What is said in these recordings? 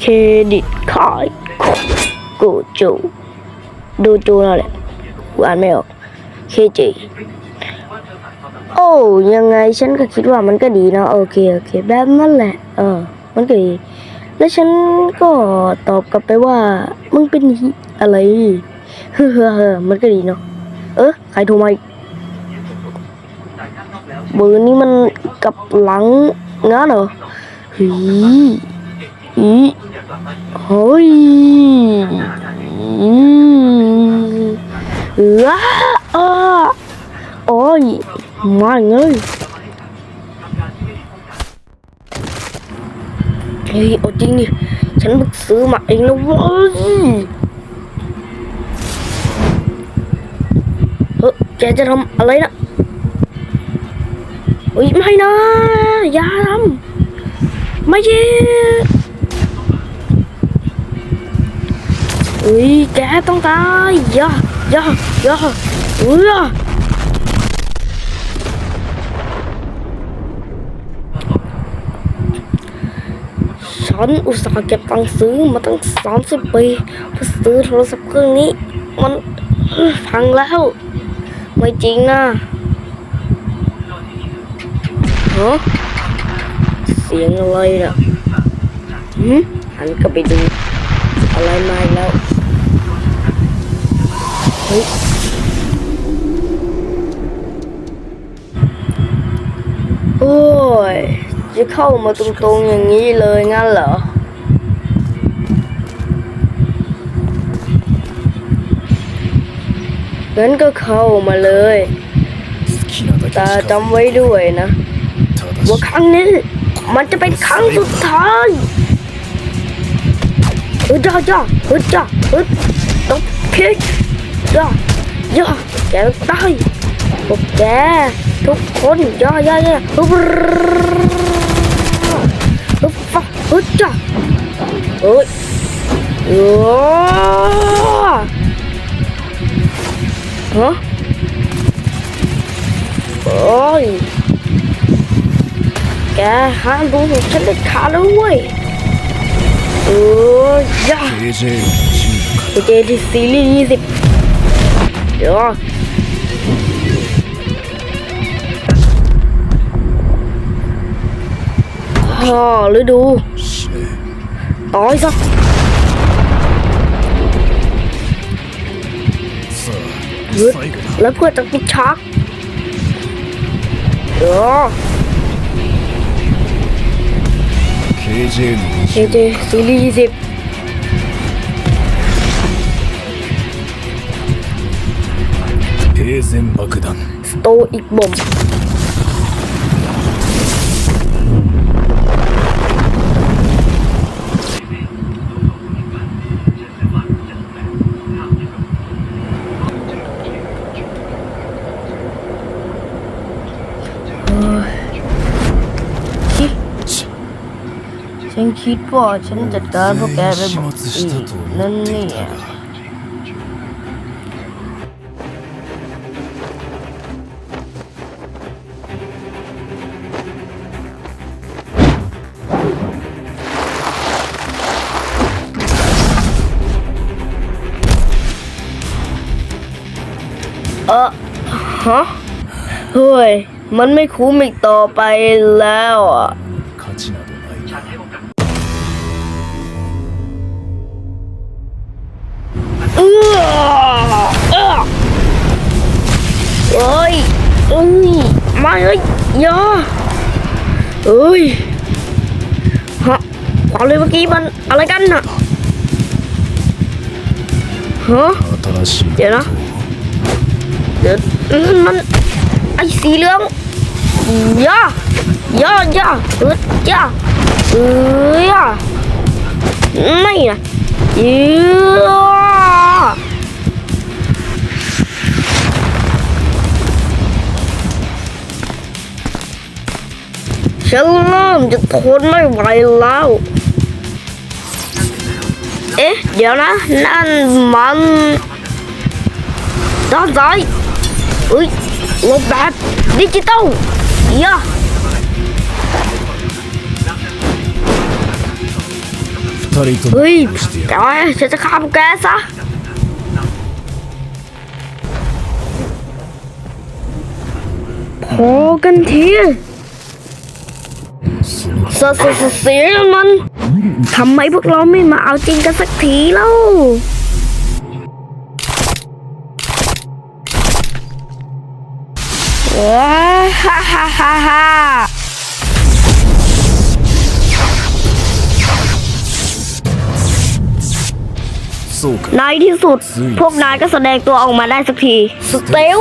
เครดิตขายกูจูดูจูนั่นแหละกูอ่านไม่ออกเคจโอ้ยังไงฉันก็คิดว่ามันก็ดีนะโอเคโอเคแบบนั่นแหละ เออ มันก็ดีแล้วฉันก็ตอบกลับไปว่ามึงเป็นอะไรเฮ้อเฮ้อเฮ้มันก็ดีเนาะเออใครโทรมาเบอร์นี้มันกับหลังงั้นเหรอฮี อีเฮ้ยอืมเอออ้าโอ้ยมาเงยเฮ้ยเอาจริงดิฉันเพิ่งซื้ อมาเองนะเว้ยแกจะทำอะไอ้แกต้องตายย่าย่าย่าเออฉันอุตส่าห์เก็บตังค์ซื้อมาตั้งสามสิบปีเพื่อซื้อโทรศัพท์เครื่องนี้ มันพังแล้ว ไม่จริงนะฮะเสียงอะไรน่ะหืมหันกลับไปดูอะไรมาแล้ว ฮ้ยโอ้ย จะเข้ามาตรงๆอย่างนี้เลยงั้นเหรองั้นก็เข้ามาเลย ตาจำไว้ด้วยนะ ว่าครั้งนี้มันจะเป็นครั้งสุดท้ายเฮ้ยจ้าจ้าเฮ้ยจ้าเฮ้ยต้อบคิก ย่อย่อแกตายพวกแกทุกคนย่อย่อย่อฮึบฮึบฟักฮึจ้าเฮ้ยโอ้ฮะโอ้ยแกห้าดูฉันได้ขาดเลยเว้ยโอ้ยย่าเจเจที่ซีรีส์ยี่สิบ เดี๋ยวพ่อฤดูต่อยซะยึดแล้วเพื่อจะกุชักเดี๋ยว KJ ซีรีส์ยี่สิ 然爆弾 สโตอีกบ่ม ฉันคิดว่าฉันจัดการพวกแกไปหมด 始末 อี した ก と นั่น 思って นี่ ฮะ เฮ้ย มันไม่คุ้มอีกต่อไปแล้วอะเอ้ยเอ้ยมาเลยยอเอ้ยฮะความเลยเมื่อกี้มันอะไรกันน่ะฮะเดี๋ยวนะ ดี๋ยวนั่นมันไอ้สีเหลืองย่าย่าย่าเออย่าเออย่าไม่นะย่าฉันเริ่มจะทนไม่ไหวแล้ว เอ๊ะ เดี๋ยวนะ นั่นมันด้านซ้าย อุ้ยลบแบบดิจิตอลย่อเฮ้ยแต่ว่าฉันจะฆ่าพวกแกซะพอกันทีสสเสียมันทำไมพวกเราไม่มาเอาจริงกันสักทีแล้ว ฮ่าฮ่ในที่สุด พวกนายก็แสดงตัวออกมาได้สักที สเตล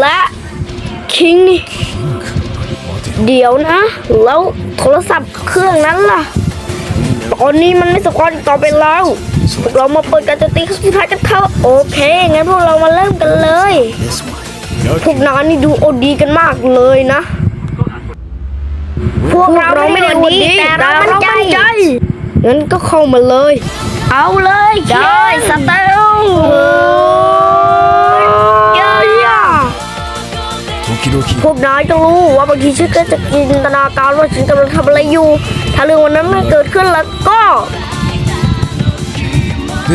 และคิงนี่เดี๋ยวนะ แล้วโทรศัพท์เครื่องนั้นล่ะ ตอนนี้มันไม่สกอรต่อไปแล้วพวกเรามาเปิดการโจมตีครั้งสุดท้ายกันเถอะโอเค งั้นพวกเรามาเริ่มกันเลย พวกน้านี่ดูอดดีกันมากเลยนะ พวกเราไม่ได้อดีแต่เรามั่นใจงั้นก็เข้ามาเลย เอาเลยเชียนสเตลพวกนายต้องรู้ว่าบางทีฉันก็จะกินตนาการว่าฉันกำลังทำอะไรอยู่ ถ้าเรื่องวันนั้นไม่เกิดขึ้นแล้วก็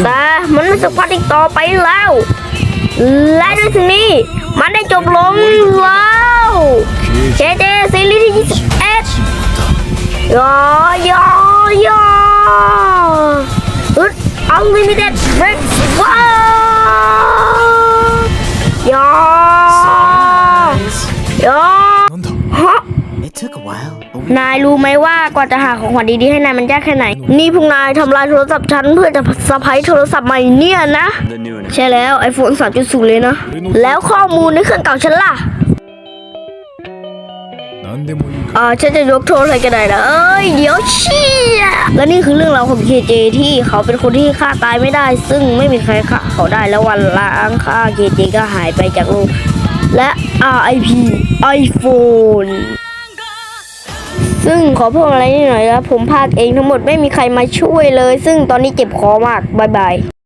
แต่มันไม่สัมพันธ์อีกต่อไปแล้ว และด้วยที่นี้มันได้จบลงแล้วเจเจซีรีส์ที่ 21ยอยอยออึดอัลลิมิเต็ดเบรกว้ายอยอ นายรู้ไหมว่ากว่าจะหาของขวัญดีๆให้นายมันยากแค่ไหน นี่พวกนายทำลายโทรศัพท์ฉันเพื่อจะสะพายโทรศัพท์ใหม่เนี่ยนะ ใช่แล้วไอโฟนสามจุดสูงเลยนะ แล้วข้อมูลในเครื่องเก่าฉันล่ะอ่อฉันจะยกโทษอะไรก็ได้นะเอ้ย เดี๋ยวเชี่ยและนี่คือเรื่องราวของเคเจที่เขาเป็นคนที่ฆ่าตายไม่ได้ ซึ่งไม่มีใครฆ่าเขาได้แล้ววันล้างฆ่าเคเจก็หายไปจากโลกและ RIP iPhone ซึ่งขอเพิ่มอะไรนิดหน่อยนะผมพาดเองทั้งหมดไม่มีใครมาช่วยเลย ซึ่งตอนนี้เจ็บคอมากบายบาย